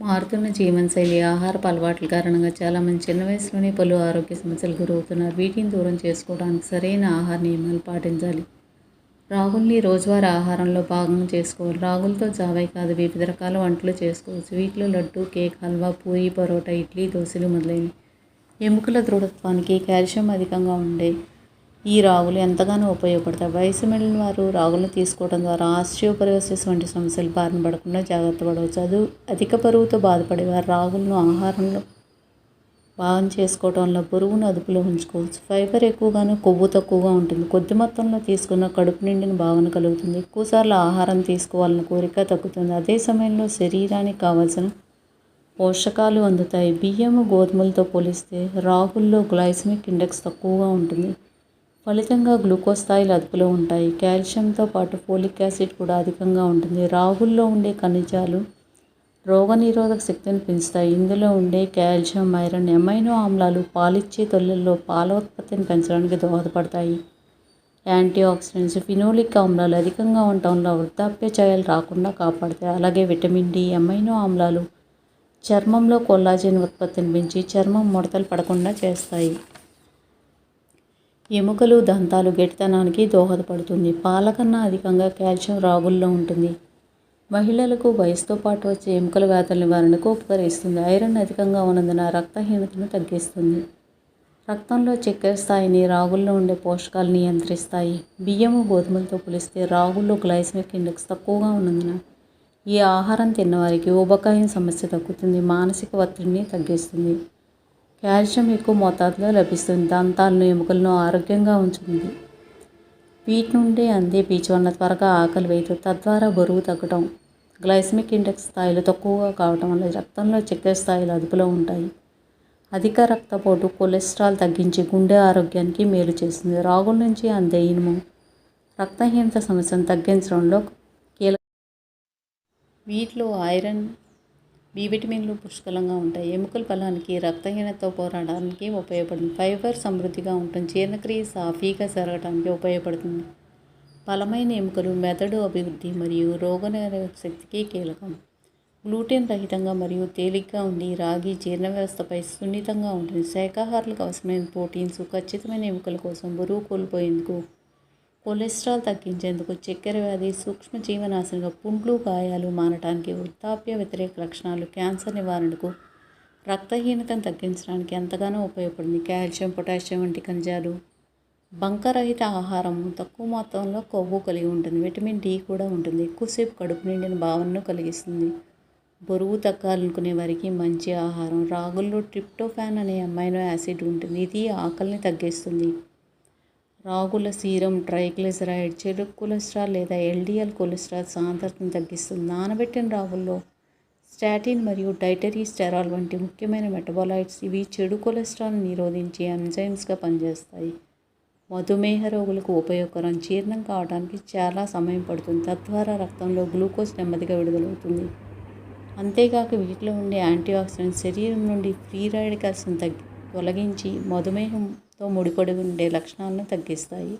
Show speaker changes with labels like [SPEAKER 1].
[SPEAKER 1] మారుతున్న జీవనశైలి ఆహారపు అలవాట్ల కారణంగా చాలామంది చిన్న వయసులోనే పలు ఆరోగ్య సమస్యలు గురవుతున్నారు. వీటిని దూరం చేసుకోవడానికి సరైన ఆహార నియమాలు పాటించాలి. రాగుల్ని రోజువారీ ఆహారంలో భాగం చేసుకోవాలి. రాగులతో జావై కాదు వివిధ రకాల వంటలు చేసుకోవచ్చు. వీటిలో లడ్డు కేక్ హల్వా పూరి పరోటా ఇడ్లీ దోశలు మొదలైనవి. ఎముకల దృఢత్వానికి కాల్షియం అధికంగా ఉండే ఈ రాగులు ఎంతగానో ఉపయోగపడతాయి. వయసు మిగిలిన వారు రాగులను తీసుకోవడం ద్వారా ఆస్టియోపరోసిస్ వంటి సమస్యలు బారిన పడకుండా జాగ్రత్త పడవచ్చు. అది అధిక బరువుతో బాధపడేవారు రాగులను ఆహారంలో భాగం చేసుకోవడంలో బరువును అదుపులో ఉంచుకోవచ్చు. ఫైబర్ ఎక్కువగాను కొవ్వు తక్కువగా ఉంటుంది. కొద్ది మొత్తంలో తీసుకున్న కడుపు నిండిన భావన కలుగుతుంది. ఎక్కువసార్లు ఆహారం తీసుకోవాలని కోరిక తగ్గుతుంది. అదే సమయంలో శరీరానికి కావాల్సిన పోషకాలు అందుతాయి. బియ్యము గోధుమలతో పోలిస్తే రాగుల్లో గ్లైసమిక్ ఇండెక్స్ తక్కువగా ఉంటుంది. ఫలితంగా గ్లూకోజ్ స్థాయిలు అదుపులో ఉంటాయి. కాల్షియంతో పాటు ఫోలిక్ యాసిడ్ కూడా అధికంగా ఉంటుంది. రాగుల్లో ఉండే ఖనిజాలు రోగనిరోధక శక్తిని పెంచుతాయి. ఇందులో ఉండే కాల్షియం ఐరన్ ఎమైనో ఆమ్లాలు పాలిచ్చే తొల్లల్లో పాల ఉత్పత్తిని పెంచడానికి దోహదపడతాయి. యాంటీ ఆక్సిడెంట్స్ ఫినోలిక్ ఆమ్లాలు అధికంగా ఉండటంలో వృద్ధాప్య ఛాయలు రాకుండా కాపాడతాయి. అలాగే విటమిన్ డి ఎమైనో ఆమ్లాలు చర్మంలో కొల్లాజెన్ ఉత్పత్తిని పెంచి చర్మం ముడతలు పడకుండా చేస్తాయి. ఎముకలు దంతాలు గట్టితనానికి దోహదపడుతుంది. పాల కన్నా అధికంగా కాల్షియం రాగుల్లో ఉంటుంది. మహిళలకు వయసుతో పాటు వచ్చే ఎముకల వ్యాధుల నివారణకు ఉపకరిస్తుంది. ఐరన్ అధికంగా ఉన్నందున రక్తహీనతను తగ్గిస్తుంది. రక్తంలో చక్కెర స్థాయిని రాగుల్లో ఉండే పోషకాలు నియంత్రిస్తాయి. బియ్యము గోధుమలతో పోలిస్తే రాగుల్లో గ్లైసమిక్ ఇండెక్స్ తక్కువగా ఉన్నందున ఈ ఆహారం తిన్నవారికి ఊబకాయం సమస్య తగ్గుతుంది. మానసిక ఒత్తిడిని తగ్గిస్తుంది. కాల్షియం ఎక్కువ మోతాదులో లభిస్తుంది. దంతాలను ఎముకలను ఆరోగ్యంగా ఉంచుతుంది. వీటి నుండి అందే పీచు వలన త్వరగా ఆకలి వేయదు. తద్వారా బరువు తగ్గడం గ్లైసమిక్ ఇండెక్స్ స్థాయిలు తక్కువగా కావడం వల్ల రక్తంలో చక్కెర స్థాయిలు అదుపులో ఉంటాయి. అధిక రక్తపోటు కొలెస్ట్రాల్ తగ్గించి గుండె ఆరోగ్యానికి మేలు చేస్తుంది. రాగుల నుంచి అందే ఇనుము రక్తహీనత సమస్యను తగ్గించడంలో కీలక వీటిలో ఐరన్ బి విటమిన్లు పుష్కలంగా ఉంటాయి. ఎముకల బలానికి రక్తహీనతతో పోరాడడానికి ఉపయోగపడుతుంది. ఫైబర్ సమృద్ధిగా ఉంటుంది. జీర్ణక్రియ సాఫీగా జరగడానికి ఉపయోగపడుతుంది. బలమైన ఎముకలు మెదడు అభివృద్ధి మరియు రోగనిరోధక శక్తికి కీలకం. గ్లూటెన్ రహితంగా మరియు తేలిగ్గా ఉండి రాగి జీర్ణ వ్యవస్థపై సున్నితంగా ఉంటుంది. శాకాహారులకు అవసరమైన ప్రోటీన్స్ ఖచ్చితమైన ఎముకల కోసం బరువు కోల్పోయేందుకు కొలెస్ట్రాల్ తగ్గించేందుకు చక్కెర వ్యాధి సూక్ష్మ జీవనాశనిగా పుండ్లు గాయాలు మానటానికి వృద్ధాప్య వ్యతిరేక లక్షణాలు క్యాన్సర్ నివారణకు రక్తహీనతను తగ్గించడానికి ఎంతగానో ఉపయోగపడింది. కాల్షియం పొటాషియం వంటి ఖనిజాలు. బంకరహిత ఆహారం తక్కువ మొత్తంలో కొవ్వు కలిగి ఉంటుంది. విటమిన్ డి కూడా ఉంటుంది. ఎక్కువసేపు కడుపు నిండిన భావనను కలిగిస్తుంది. బరువు తగ్గాలనుకునే వారికి మంచి ఆహారం. రాగుల్లో ట్రిప్టోఫాన్ అనే అమైనో యాసిడ్ ఉంటుంది. ఇది ఆకలిని తగ్గిస్తుంది. రాగుల సీరం ట్రైగ్లిసరైడ్ చెడు కొలెస్ట్రాల్ లేదా ఎల్డిఎల్ కొలెస్ట్రాల్ సాంద్రతను తగ్గిస్తుంది. నానబెట్టిన రాగుల్లో స్టాటిన్ మరియు డైటరీ స్టెరాల్ వంటి ముఖ్యమైన మెటబాలైట్స్ ఇవి చెడు కొలెస్ట్రాల్ నిరోధించే ఎంజైమ్స్గా పనిచేస్తాయి. మధుమేహ రోగులకు ఉపయోగకరం. జీర్ణం కావడానికి చాలా సమయం పడుతుంది. తద్వారా రక్తంలో గ్లూకోజ్ నెమ్మదిగా విడుదలవుతుంది. అంతేకాక వీటిలో ఉండే యాంటీఆక్సిడెంట్స్ శరీరం నుండి ఫ్రీ రాడికల్స్ని తగ్గి తొలగించి మధుమేహం తో ముడిపడి ఉండే లక్షణాలను తగ్గిస్తాయి.